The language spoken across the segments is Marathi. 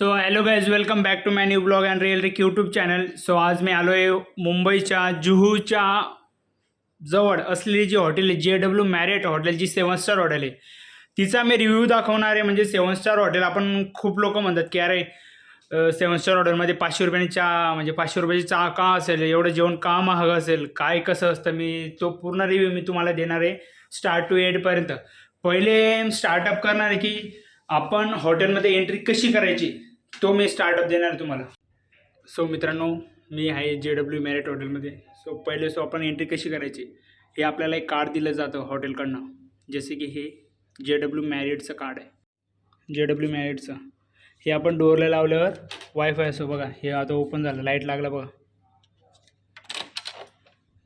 So hello guys welcome back to my new blog and real Rick YouTube channel so आज मी आलो आहे मुंबईच्या जुहूच्या जवळ असलेली जी हॉटेल आहे जे डब्ल्यू मॅरियट हॉटेल जी सेवन स्टार हॉटेल आहे. तिचा मी रिव्ह्यू दाखवणार आहे म्हणजे सेवन स्टार हॉटेल आपण खूप लोक म्हणतात की अरे सेवन स्टार हॉटेलमध्ये पाचशे रुपयाने चहा म्हणजे पाचशे रुपयाची चहा का असेल? एवढं जेवण का महाग असेल? काय कसं असतं? मी तो पूर्ण रिव्ह्यू मी तुम्हाला देणार आहे स्टार्ट टू एटपर्यंत पहिले स्टार्टअप करणार आहे की आपण हॉटेलमध्ये एंट्री कशी करायची? तो मी स्टार्टअप देणार आहे तुम्हाला. सो मित्रांनो मी आहे जे डब्ल्यू मॅरेट हॉटेलमध्ये सो पहिले सो आपण एंट्री कशी करायची? हे आपल्याला एक कार्ड दिलं जातं हॉटेलकडनं जसे की हे जे डब्ल्यू मॅरिटचं कार्ड आहे. जे डब्ल्यू मॅरिटचं हे आपण डोअरला लावल्यावर वायफाय असो बघा. हे आता ओपन झालं. लाइट लागला बघा.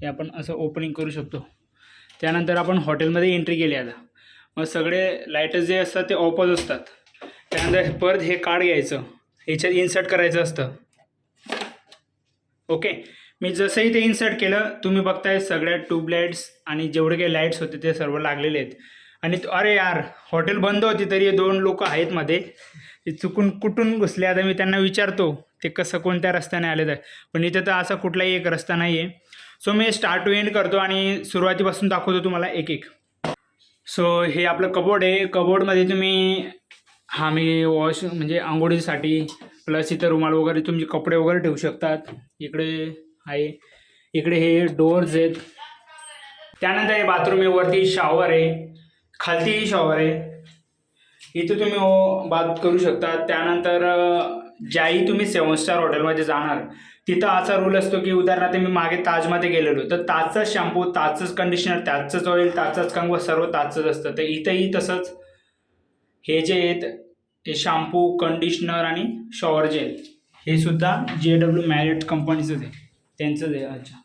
हे आपण असं ओपनिंग करू शकतो. त्यानंतर आपण हॉटेलमध्ये एंट्री केली आता. मग सगळे लाईटच जे असतात ते ऑफच असतात. त्यानंतर परत हे कार्ड घ्यायचं. ह्याच्यात इन्सर्ट करायचं असतं. ओके? मी जसंही ते इन्सर्ट केलं तुम्ही बघताय सगळ्या ट्यूबलाईट्स आणि जेवढे काही लाईट्स होते ते सर्व लागलेले आहेत. आणि अरे यार हॉटेल बंद होती तरी हे दोन लोक आहेत मध्ये. ते चुकून कुठून घुसले? आता मी त्यांना विचारतो ते कसं कोणत्या रस्त्याने आले तर पण इथं तर असा कुठलाही एक रस्ता नाही आहे सो मी स्टार्ट टू एंड करतो आणि सुरुवातीपासून दाखवतो तुम्हाला एक एक. सो हे आपलं कबोर्ड आहे. कबोर्डमध्ये तुम्ही हा मी वॉश म्हणजे आंघोळीसाठी प्लस इथं रुमाल वगैरे तुमचे कपडे वगैरे ठेवू शकतात. इकडे आहे. इकडे हे डोअर्स आहेत. त्यानंतर हे बाथरूम आहे. वरती शॉवर आहे. खालतीही शॉवर आहे. इथं तुम्ही हो बात करू शकता. त्यानंतर ज्याही तुम्ही सेवन स्टार हॉटेलमध्ये जाणार तिथं असा रूल असतो की उदाहरणार्थ मी मागे ताजमध्ये गेलेलो तर ताजचाच शॅम्पू ताजचंच कंडिशनर त्याचंच ऑइल ताजचाच कंगवा सर्व ताजचंच असतं. तर इथंही तसंच हे जे आहेत हे शॅम्पू कंडिशनर आणि शॉवर जेल हे सुद्धा जे डब्ल्यू मॅरिट कंपनीचंच आहे. त्यांचंच आहे अच्छा.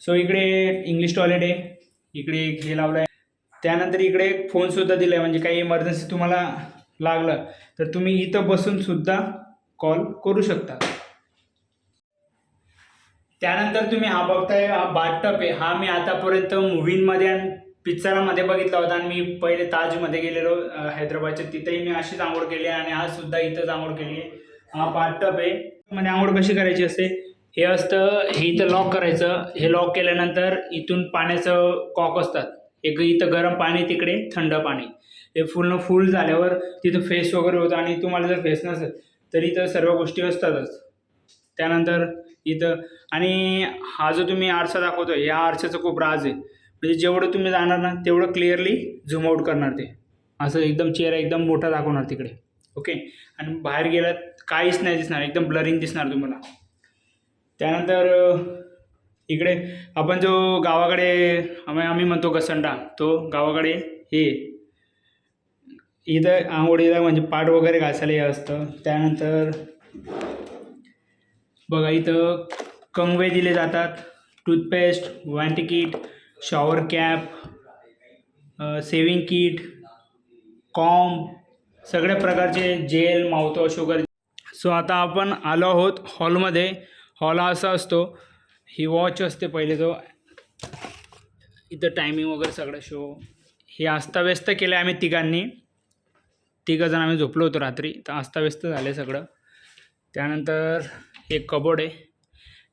सो इकडे इंग्लिश टॉयलेट आहे. इकडे एक हे लावलं आहे त्यानंतर इकडे एक फोनसुद्धा दिला आहे म्हणजे काही इमर्जन्सी तुम्हाला लागलं तर तुम्ही इथं बसूनसुद्धा कॉल करू शकता. त्यानंतर तुम्ही हा बघताय हा बाथटप आहे. हा मी आतापर्यंत मूव्हींमध्ये आणि पिक्चरामध्ये बघितला होता आणि मी पहिले ताजमध्ये गेलेलो हैदराबादच्या. तिथेही मी अशीच आंघोळ केली आहे आणि आज सुद्धा इथंच आंघोळ केली. आहे हा बाथटप आहे. मध्ये आंघोळ कशी करायची असते? हे असतं हे इथं लॉक करायचं. हे लॉक केल्यानंतर इथून पाण्याचं कॉक असतात. एक इथं गरम पाणी तिकडे थंड पाणी. हे फुलनं फुल झाल्यावर तिथं फेस वगैरे होतं आणि तुम्हाला जर फेस नसेल तर इथं सर्व गोष्टी असतातच. त्यानंतर इथं आणि हा जो तुम्ही आरसा दाखवतो या आरशाचा खूप राज आहे. म्हणजे जेवढं तुम्ही जाणार ना तेवढं क्लिअरली झूम आउट करणार ते. असं एकदम चेहरा एकदम मोठा दाखवणार तिकडे. ओके आणि बाहेर गेलात काहीच नाही दिसणार एकदम ब्लरिंग दिसणार तुम्हाला. त्यानंतर इकडे आपण जो गावाकडे आम्ही आम्ही म्हणतो घसंडा तो गावाकडे हे. इथं आंघोळीला म्हणजे पाठ वगैरे घासायला हे असतं. त्यानंतर बघा इथं कंगवे दिले जातात toothpaste vanity kit shower cap shaving kit comb सगळ्या प्रकारचे जेल माउथवॉश वगैरे. सो आता आपण आलो आहोत हॉलमध्ये. हॉल हा असा असतो ही वॉच असते पहिले तो. इथं टायमिंग वगैरे सगळं शो हे अस्ताव्यस्त केलं आहे आम्ही तिघांनी. तिघंजण आम्ही झोपलो होतो रात्री. तर अस्ताव्यस्त झाले सगळं. त्यानंतर एक कबोर्ड आहे.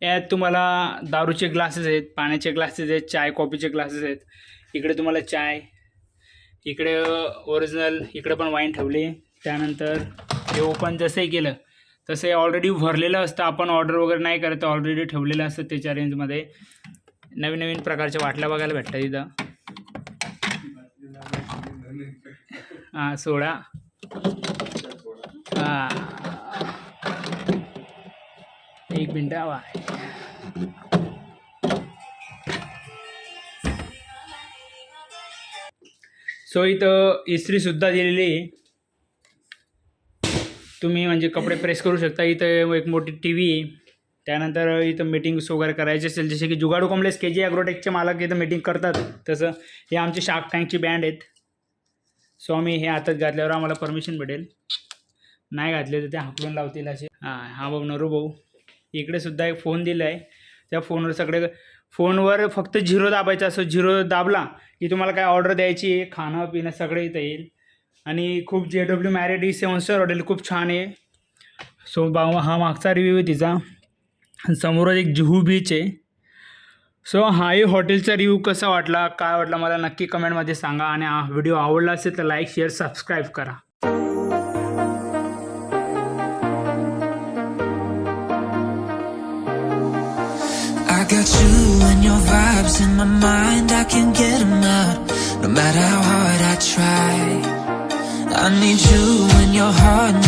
यात तुम्हाला दारूचे ग्लासेस आहेत पाण्याचे ग्लासेस आहेत चाय कॉफीचे ग्लासेस आहेत. इकडे तुम्हाला चाय इकडे ओरिजिनल इकडे पण वाईन ठेवली. त्यानंतर हे ओपन जसंही केलं तसं ऑलरेडी भरलेलं असतं. आपण ऑर्डर वगैरे नाही करत ऑलरेडी ठेवलेलं असतं त्याच्या रेंजमध्ये नवीन नवीन प्रकारच्या वाटल्या बघायला भेटतात इथं. हां सोडा. हां. एक सो इथं इस्त्रीसुद्धा दिलेली आहे. तुम्ही म्हणजे कपडे प्रेस करू शकता. इथं एक मोठी टी व्ही त्यानंतर इथं मीटिंग्स वगैरे करायचे असेल जसे की जुगाडू कॉम्प्लेक्स के जी ॲग्रोटेकचे मालक इथं मीटिंग करतात. तसं हे आमची शार्क टँकची बँड आहेत. सो आम्ही हे हातात घातल्यावर आम्हाला परमिशन भेटेल. नाही घातले तर ते हाकलून लावतील असे. हां हा भाऊ नरू भाऊ. इकडे सुद्धा एक फोन दिला आहे. त्या फोनवर सगळे फोनवर फक्त झिरो दाबायचं असं झिरो दाबला की तुम्हाला काय ऑर्डर द्यायची आहे खाणं पिणं सगळं इथं येईल. आणि खूप जे डब्ल्यू मॅरिड ई सेवन स्टार हॉटेल खूप छान आहे. सो बा हा मागचा रिव्ह्यू आहे तिचा. समोरच एक जुहू बीच आहे. सो हा ही हॉटेलचा रिव्ह्यू कसा वाटला काय वाटला मला नक्की कमेंटमध्ये सांगा. आणि हा व्हिडिओ आवडला असेल तर लाईक शेअर सबस्क्राईब करा. got you and your vibes in my mind. I can't get them out No matter how hard I try. I need you and your heart